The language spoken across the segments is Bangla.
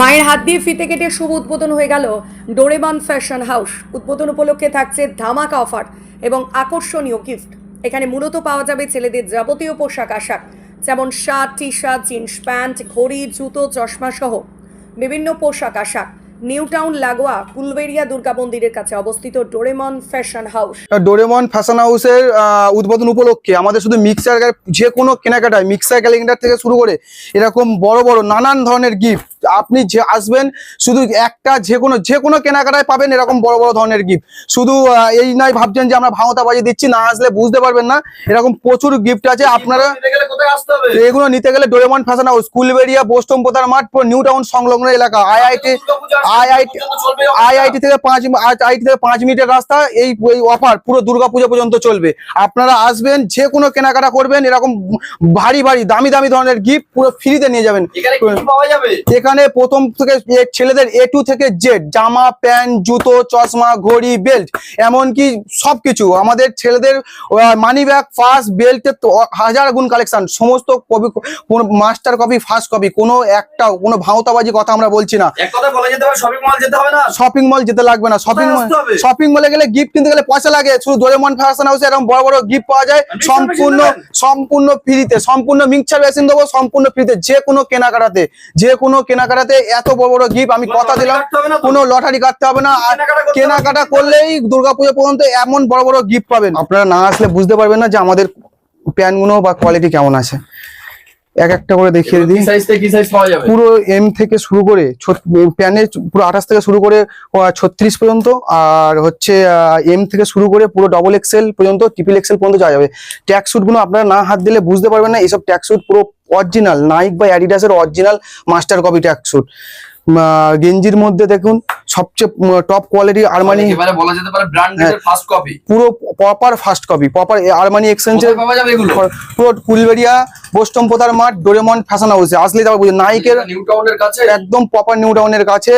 মায়ের হাত দিয়ে ফিতে কেটে শুভ উদ্বোধন হয়ে গেল ডোরেমান ফ্যাশন হাউস। উদ্বোধন উপলক্ষে থাকছে ধামাকা অফার এবং আকর্ষণীয় গিফট। এখানে মূলত পাওয়া যাবে ছেলেদের যাবতীয় পোশাক আশাক, যেমন shirt T shirt jeans pant, ঘড়ি, জুতো চশমা সহ বিভিন্ন পোশাক আশাক। নিউ টাউন লাগোয়া ফুলবেরিয়া দুর্গা মন্দিরের কাছে অবস্থিত Doraemon fashion house. Doraemon fashion হাউসের উদ্বোধন উপলক্ষে আমাদের শুধু মিক্সার যে কোনো কেনাকাটায় মিক্সার ক্যালেন্ডার থেকে শুরু করে এরকম বড় বড় নানান ধরনের গিফট আপনি যে আসবেন শুধু একটা যে কোনো যে কোনো কেনাকাটায় পাবেন এরকম বড় বড় ধরনের গিফট শুধু এই নয় ভাবছেন যে আমরা ভাঙতা বাজিয়ে দিচ্ছি না আসলে বুঝতে পারবেন না। এরকম প্রচুর গিফট আছে। আপনারা এগুলো নিতে গেলে ডোরেমন ফ্যাশন হাউস কুলবেরিয়া বোস্টম পোতার মাঠ নিউ টাউন সংলগ্ন এলাকা আইআইটি আইআইটি আইআইটি থেকে পাঁচ আইআইটি থেকে পাঁচ মিনিটের রাস্তা এই অফার পুরো দুর্গাপূজা পর্যন্ত চলবে। আপনারা আসবেন যে কোনো কেনাকাটা করবেন এরকম ভারী ভারী দামি দামি ধরনের গিফট পুরো ফ্রিতে নিয়ে যাবেন। এখানে প্রথম থেকে ছেলেদের এ টু থেকে জেড জামা প্যান্ট জুতো চশমা ঘড়ি বেল্ট এমনকি সবকিছু। আমাদের ছেলেদের মানি ব্যাগ ফার্স্ট বেল্টের তো হাজার গুণ কালেকশন সমস্ত copy master copy first copy কোনো একটা কোনো ভাঁওতাবাজি কথা আমরা বলছি না। এক কথা বলা যেতে শপিং মল যেতে হবে না? শপিং মল যেতে লাগবে না। শপিং মল শপিং মলে গেলে গিফট কিনতে গেলে পয়সা লাগে। শুধু ডোরেমন ফ্যাশন হাউসে এরকম বড় বড় গিফট পাওয়া যায়। সম্পূর্ণ সম্পূর্ণ ফ্রিতে সম্পূর্ণ মিক্সচার মেশিন দেবো সম্পূর্ণ ফ্রিতে যে কোনো কেনাকাটাতে। যে কোনো কেনাকাটাতে এত বড় বড় গিফট আমি কথা দিলাম? কোনো লটারি কাটতে হবে না। আর কেনাকাটা করলেই দুর্গাপুজো পর্যন্ত এমন বড় বড় গিফট পাবেন। আপনারা না আসলে বুঝতে পারবেন না যে আমাদের প্যান্টগুলো বা কোয়ালিটি কেমন আছে। এক একটা করে দেখিয়ে দিই। পুরো এম থেকে শুরু করে প্যানের পুরো আঠাশ থেকে শুরু করে ছত্রিশ পর্যন্ত আর হচ্ছে এম থেকে শুরু করে পুরো ডবল এক্সেল পর্যন্ত ট্রিপল এক্সেল পর্যন্ত যাওয়া যাবে। ট্যাক্সগুলো আপনারা না হাত দিলে বুঝতে পারবেন না এইসব ট্যাক্স স্যুট পুরো অরিজিনাল নাইক বা অ্যাডিডাসের original master copy tax sweet গেঞ্জির মধ্যে দেখুন সবচেয়ে টপ কোয়ালিটি আরমানি বলা যেতে পারে ব্র্যান্ডেড ফার্স্ট কপি পুরো proper first copy proper Armani এক্সচেঞ্জের কোথায় পাওয়া যাবে এগুলো? পুরো ফুলবেড়িয়া বোস্টম পোতার মাঠ ডোরেমন ফ্যাশন হাউসে আসলে তারপর বুঝবেন নাইকের নিউ টাউনের কাছে? একদম প্রপার নিউ টাউনের কাছে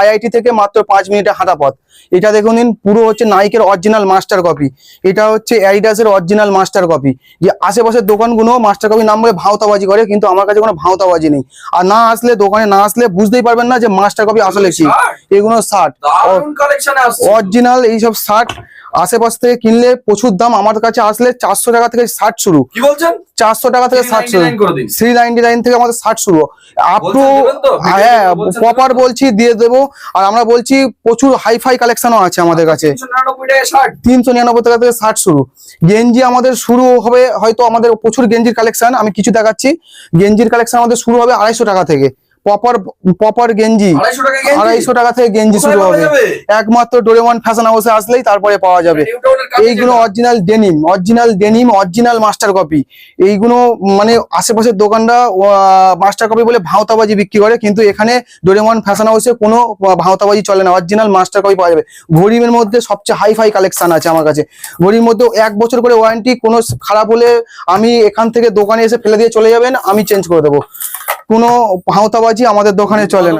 আইআইটি থেকে মাত্র পাঁচ মিনিটে হাঁটা পথ এটা দেখুন দিন পুরো হচ্ছে নাইকের অরিজিনাল মাস্টার কপি এটা হচ্ছে অ্যাডিডাসের অরিজিনাল মাস্টার কপি যে আশেপাশের দোকানগুলো মাস্টার কপি নাম বলে ভাওতাবাজি করে কিন্তু আমার কাছে কোনো ভাওতাবাজি নেই। আর না আসলে দোকানে না আসলে বুঝতেই পারবেন না যে মাস্টার কপি আসলে কি। এগুলো আসছে। অরিজিনাল এইসব শার্ট আশেপাশ থেকে কিনলে প্রচুর দাম। আমার কাছে আসলে চারশো টাকা থেকে শার্ট শুরু। কি বলছেন? চারশো টাকা থেকে ষাট শুরু। 399 করে দিন। থ্রি নাইনটি নাইন থেকে আমাদের ষাট শুরু। Up to? হ্যাঁ প্রপার বলছি দিয়ে দেবো। আর আমরা বলছি প্রচুর হাইফাই কালেকশনও আছে আমাদের কাছে। 399 তিনশো নিরানব্বই টাকা থেকে ষাট শুরু। গেঞ্জি আমাদের শুরু হবে হয়তো আমাদের প্রচুর গেঞ্জির কালেকশন আমি কিছু দেখাচ্ছি। গেঞ্জির কালেকশন আমাদের শুরু হবে আড়াইশো টাকা থেকে। প্রপার প্রপার গেঞ্জি 250 টাকা গেঞ্জি আড়াইশো টাকা থেকে গেঞ্জি শুরু হবে। একমাত্র ডোরেমন ফ্যাশন হাউসে আসলেই তারপরে পাওয়া যাবে। এইগুলো original denim original denim original master copy এইগুলো মানে আশেপাশের দোকানরা মাস্টার কপি বলে ভাওতাবাজি বিক্রি করে কিন্তু এখানে ডোরেমন ফ্যাশন হাউসে কোনো ভাওতাবাজি চলে না। অরিজিনাল মাস্টার কপি পাওয়া যাবে। ঘড়িমের মধ্যে সবচেয়ে হাই ফাই কালেকশন আছে আমার কাছে। ঘড়ির মধ্যে এক বছর করে ওয়ারেন্টি কোনো খারাপ হলে আমি এখান থেকে দোকানে এসে ফেলে দিয়ে চলে যাবেন আমি চেঞ্জ করে দেবো। কোনো হাওতাবাজি আমাদের দোকানে চলে না।